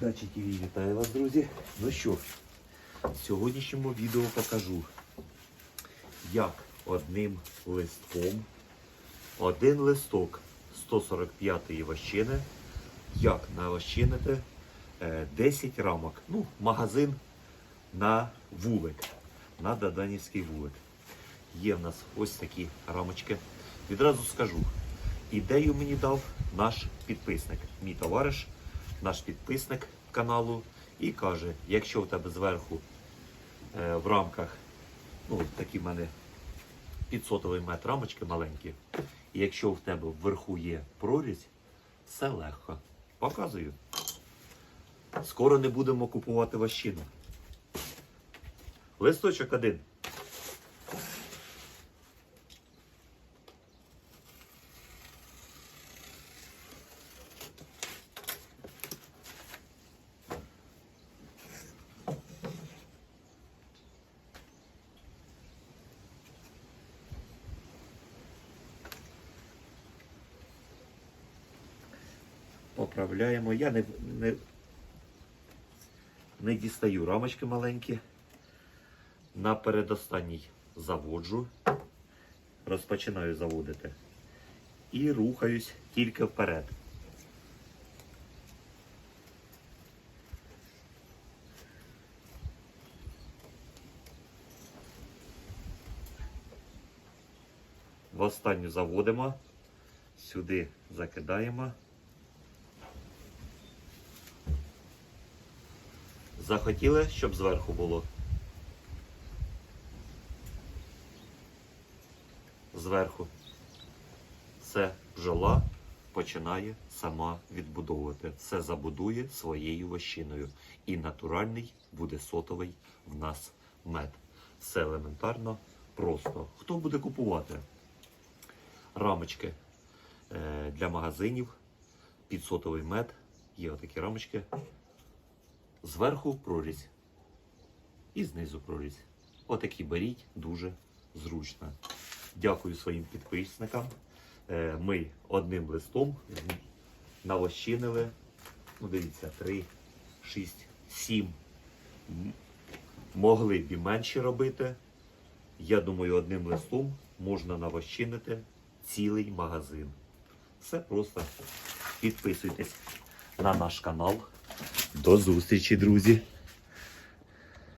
Дачі вітаю вас, друзі. Ну що, в сьогоднішньому відео покажу, як одним листком, один листок 145-ї вощини, як навощинити е, 10 рамок. Ну, магазин на вулик, на Даданівський вулик. Є в нас ось такі рамочки. Відразу скажу, ідею мені дав наш підписник, мій товариш, наш підписник каналу, і каже, якщо в тебе зверху е, в рамках, ну такі в мене підсотовий метр рамочки маленькі, і якщо в тебе вверху є прорізь, все легко. Показую. Скоро не будемо купувати ващину. Листочок один. Поправляємо. Я не, не, не дістаю рамочки маленькі. На передостанній заводжу. Розпочинаю заводити. І рухаюсь тільки вперед. В останню заводимо, сюди закидаємо. Захотіли, щоб зверху було. Зверху. Це бджола починає сама відбудовувати. Все забудує своєю вощиною. І натуральний буде сотовий в нас мед. Все елементарно, просто. Хто буде купувати? Рамочки е, для магазинів, під сотовий мед. Є отакі рамочки. Зверху прорізь. І знизу прорізь. Отакі беріть дуже зручно. Дякую своїм підписникам. Е, Ми одним листом навощинили. Ну, дивіться, 3, 6, 7. Могли б і менше робити. Я думаю, одним листом можна навощинити цілий магазин. Все просто. Підписуйтесь на наш канал. До зустрічі, друзі!